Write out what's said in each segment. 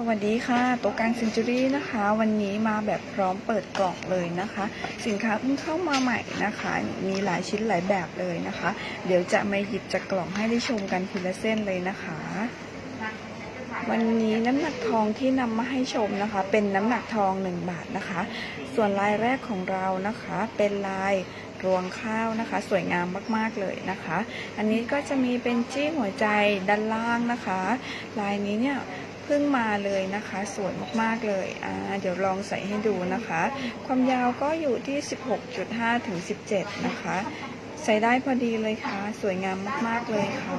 สวัสดีค่ะโตัวกลางเซนจูรี่นะคะ วันนี้มาแบบพร้อมเปิดกล่องเลยนะคะ สินค้าเพิ่งเข้ามาใหม่นะคะ มีหลายชิ้นหลายแบบเลยนะคะ เดี๋ยวจะมาหยิบจากกล่องให้ได้ชมกันทีละเส้นเลยนะคะ วันนี้น้ำหนักทองที่นำมาให้ชมนะคะ เป็นน้ำหนักทอง 1 บาทนะคะ ส่วนลายแรกของเรานะคะ เป็นลายรวงข้าวนะคะ สวยงามมากๆเลยนะคะ อันนี้ก็จะมีเป็นจี้หัวใจด้านล่างนะคะ ลายนี้เนี่ย พิ่งมาเลยนะคะ สวยมากๆเลยอ่าเดี๋ยวลองใส่ให้ดูนะคะ ความยาวก็อยู่ที่ 16.5 ถึง 17 นะคะ ใส่ได้พอดีเลยค่ะ สวยงามมากๆเลยค่ะ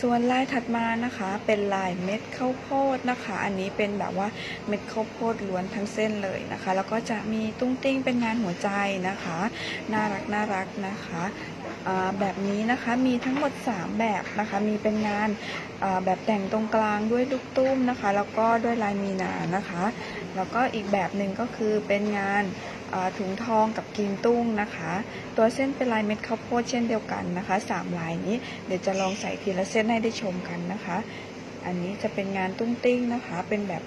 ส่วนลายถัดมานะคะ เป็นลายเม็ดข้าวโพดนะคะ อันนี้เป็นแบบว่าเม็ดข้าวโพดล้วนทั้งเส้นเลยนะคะ แล้วก็จะมีตุ้งติ้งเป็นงานหัวใจนะคะ น่ารักน่ารักนะคะ แบบนี้นะคะมีทั้งหมด 3 แบบนะคะมีเป็นงานแบบแต่งตรงกลางด้วยลูกตุ้มนะคะ แล้วก็ด้วยลายมีนานะคะ แล้วก็อีกแบบหนึ่งก็คือเป็นงานถุงทองกับกิมตุ้งนะคะ ตัวเส้นเป็นลายเม็ดข้าวโพดเช่นเดียวกันนะคะสามลายนี้เดี๋ยวจะลองใส่ทีละเส้นให้ได้ชมกันนะคะ อันนี้จะเป็นงานตุ้งติ้งนะคะ เป็นแบบ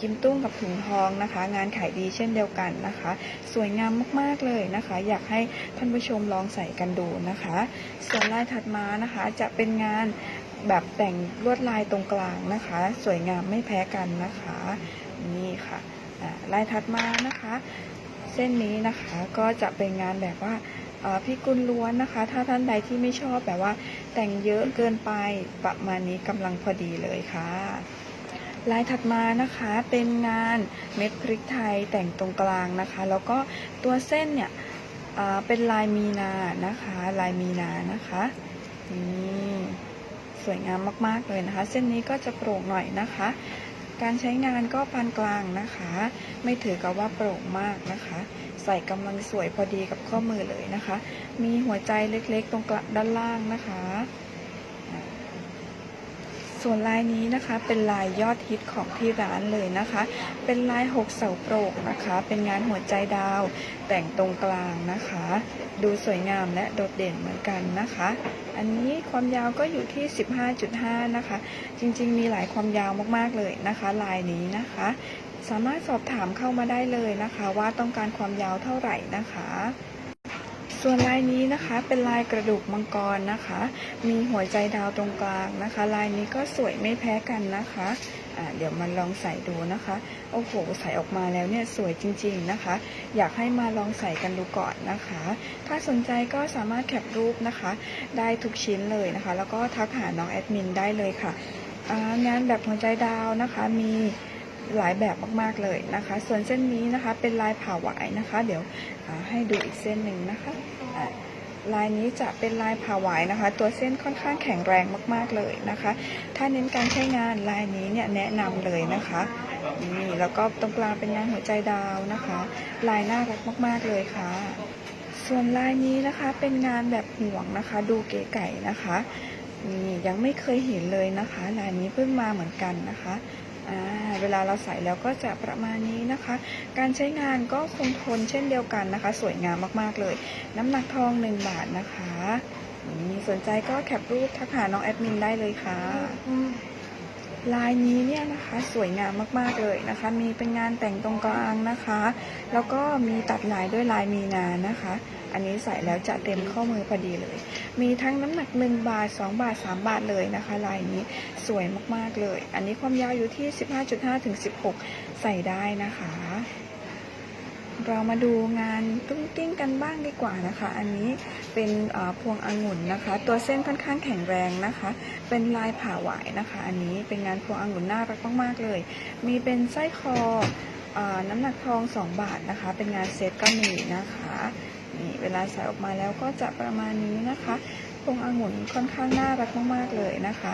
กิมตุ้งกับถุงทองนะคะ งานขายดีเช่นเดียวกันนะคะ สวยงามมากๆเลยนะคะ อยากให้ท่านผู้ชมลองใส่กันดูนะคะ ส่วนลายถัดมานะคะจะเป็นงานแบบแต่งลวดลายตรงกลางนะคะ สวยงามไม่แพ้กันนะคะ นี่ค่ะลายถัดมานะคะ เส้นนี้นะคะก็จะเป็นงานแบบว่าพี่กุลล้วนนะคะ ถ้าท่านใดที่ไม่ชอบแบบว่าแต่งเยอะเกินไปประมาณนี้กำลังพอดีเลยค่ะ ลายถัดมานะคะเป็นงานเม็ดพริกไทยแต่งตรงกลางนะคะ แล้วก็ตัวเส้นเนี่ยเป็นลายมีนานะคะ ลายมีนานะคะนี่สวยงามมากๆเลยนะคะ เส้นนี้ก็จะโปร่งหน่อยนะคะ การใช้งานก็ปานกลางนะคะ ไม่ถือกับว่าโปร่งมากนะคะ ใส่กำลังสวยพอดีกับข้อมือเลยนะคะ มีหัวใจเล็กๆตรงกลางด้านล่างนะคะ ส่วนลายนี้นะคะเป็นลายยอดฮิตของที่ร้านเลยนะคะ เป็นลายหกเสาโปร่งนะคะ เป็นงานหัวใจดาว แต่งตรงกลางนะคะ ดูสวยงามและโดดเด่นเหมือนกันนะคะ อันนี้ความยาวก็อยู่ที่ 15.5 นะคะ จริงๆ มีหลายความยาวมากๆเลยนะคะ ลายนี้นะคะ สามารถสอบถามเข้ามาได้เลยนะคะ ว่าต้องการความยาวเท่าไหร่นะคะ ส่วนลายนี้นะคะเป็นลายกระดูกมังกรนะคะ มีหัวใจดาวตรงกลางนะคะ ลายนี้ก็สวยไม่แพ้กันนะคะเดี๋ยวมาลองใส่ดูนะคะ โอ้โห ใส่ออกมาแล้วเนี่ยสวยจริง ๆนะคะ อยากให้มาลองใส่กันดูก่อนนะคะ ถ้าสนใจก็สามารถแคปรูปนะคะ ได้ทุกชิ้นเลยนะคะ แล้วก็ทักหาน้องแอดมินได้เลยค่ะอ่างานแบบหัวใจดาวนะคะมี หลายแบบมากๆเลยนะคะ ส่วนเส้นนี้นะคะเป็นลายผ่าหวายนะคะ เดี๋ยวให้ดูอีกเส้นหนึ่งนะคะลายนี้จะเป็นลายผ่าหวายนะคะ ตัวเส้นค่อนข้างแข็งแรงมากๆเลยนะคะ ถ้าเน้นการใช้งานลายนี้เนี่ยแนะนำเลยนะคะนี่แล้วก็ตรงกลางเป็นงานหัวใจดาวนะคะ ลายน่ารักมากๆเลยค่ะ ส่วนลายนี้นะคะเป็นงานแบบห่วงนะคะ ดูเก๋ไก่นะคะนี่ยังไม่เคยเห็นเลยนะคะ ลายนี้เพิ่งมาเหมือนกันนะคะ ลาเราใส่แล้วก็จะประมาณนี้นะคะ การใช้งานก็คงทนเช่นเดียวกันนะคะ สวยงามมากๆเลย น้ำหนักทอง 1 บาทนะคะมีสนใจก็แคปรูปทักหาน้องแอดมินได้เลยค่ะ ลายนี้เนี่ยนะคะสวยงามมากๆเลยนะคะ มีเป็นงานแต่งตรงกลางนะคะ แล้วก็มีตัดลายด้วยลายมีนานะคะ อันนี้ใส่แล้วจะเต็มข้อมือพอดีเลย มีทั้งน้ำหนัก 1 บาท 2 บาท 3 บาทเลยนะคะ ลายนี้สวยมากๆเลย อันนี้ความยาวอยู่ที่ 15.5ถึง16 ใส่ได้นะคะ เรามาดูงานตุ้งติ้งกันบ้างดีกว่านะคะ อันนี้เป็นพวงองุ่นนะคะ ตัวเส้นค่อนข้างแข็งแรงนะคะ เป็นลายผ่าหวายนะคะ อันนี้เป็นงานพวงองุ่นน่ารักมากๆเลย มีเป็นไส้คอออน้ำหนักทอง 2 บาทนะคะ เป็นงานเซตก็มีนะคะนี่เวลาใส่ออกมาแล้วก็จะประมาณนี้นะคะพวงองุ่นค่อนข้างน่ารักมากๆเลยนะคะ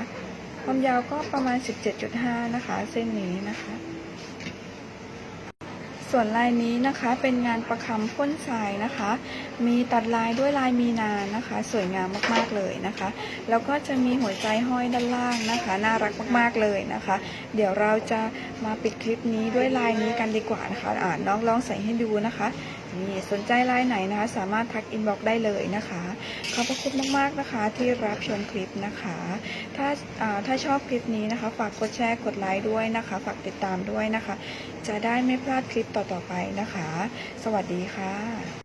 ความยาวก็ประมาณ 17.5 นะคะ เส้นนี้นะคะ ส่วนลายนี้นะคะเป็นงานประคำพ่นทรายนะคะ มีตัดลายด้วยลายมีนานนะคะ สวยงามมากๆเลยนะคะ แล้วก็จะมีหัวใจห้อยด้านล่างนะคะ น่ารักมากๆเลยนะคะ เดี๋ยวเราจะมาปิดคลิปนี้ด้วยลายนี้กันดีกว่านะคะ อ่าน้องลองใส่ให้ดูนะคะนี่สนใจลายไหนนะคะ สามารถทักอินบ็อกได้เลยนะคะ ขอบพระคุณมากๆนะคะที่รับชมคลิปนะคะ ถ้าถ้าชอบคลิปนี้นะคะ ฝากกดแชร์กดไลค์ด้วยนะคะ ฝากติดตามด้วยนะคะ จะได้ไม่พลาดคลิปต่อต่อไปนะคะ สวัสดีค่ะ